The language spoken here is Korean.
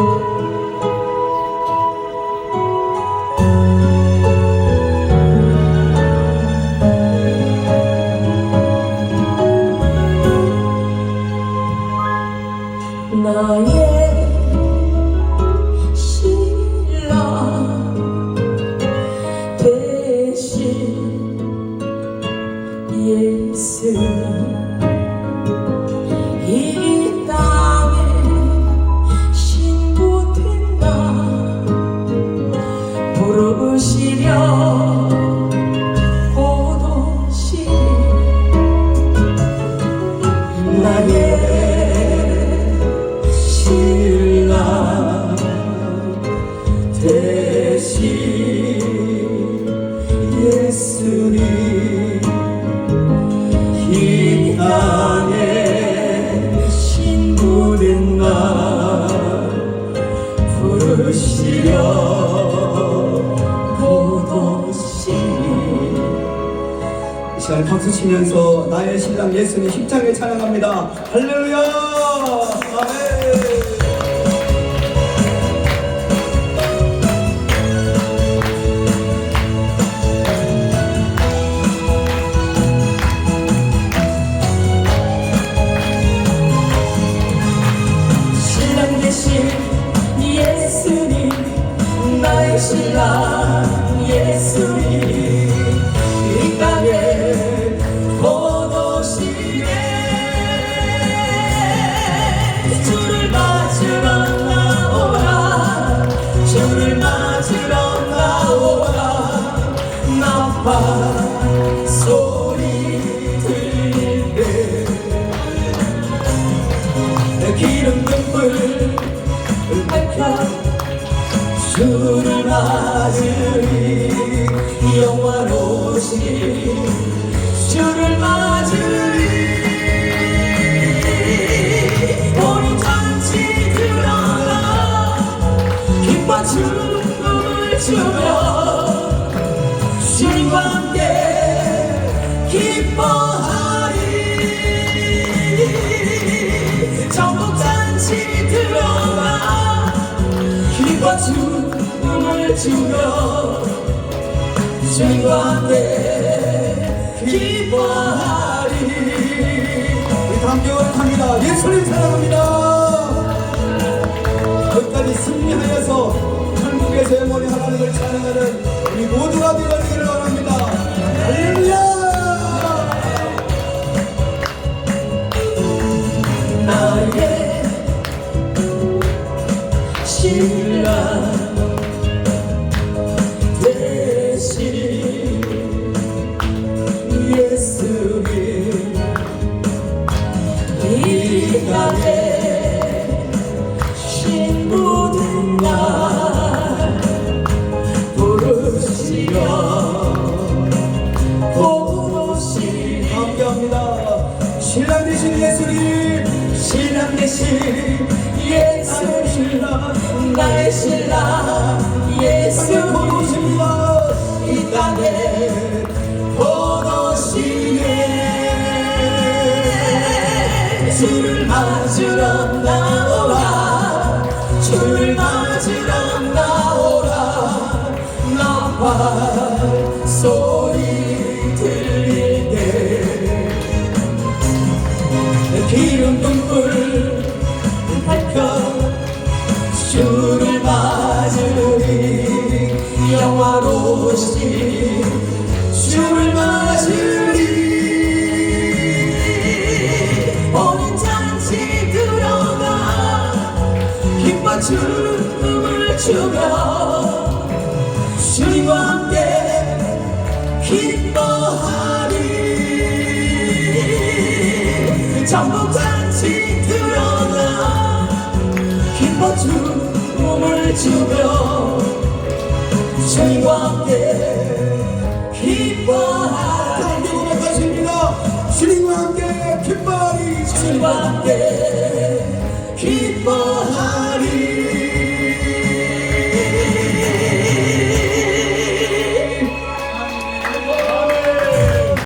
나의 이 땅에 신부된 나 부르시려 보도시 이 시간 박수 치면서 나의 신랑 예수님 힘차게 찬양합니다. 할렐루야! 나의 신랑 예수님. 이 땅에 보도시에 주를 맞으러 나오라 주를 맞으러 나오라. 나팔 소리 들릴 때내 기름 등불 맞으리 영화로우시 주를 맞으리. 우리 잔치 들어가 기뻐 춤을 추며 주님과 추며 주님과 함께 기뻐하리 우리 다 함께 합니다. 예수님 사랑합니다. 끝까지 승리하여서 천국에서 영원히 하나님을 찬양하는 우리 모두가 되어지기를 원합니다. 예수님 나의 신랑 보십니다. 이 땅에 보도시네 주를 맞으러 나오라 주를 맞으러 나오라 나팔 소리 춤을 추며 주님과 함께 기뻐하리. 전국 잔치 들어가 기뻐 춤을 추며 주님과 함께 Oh,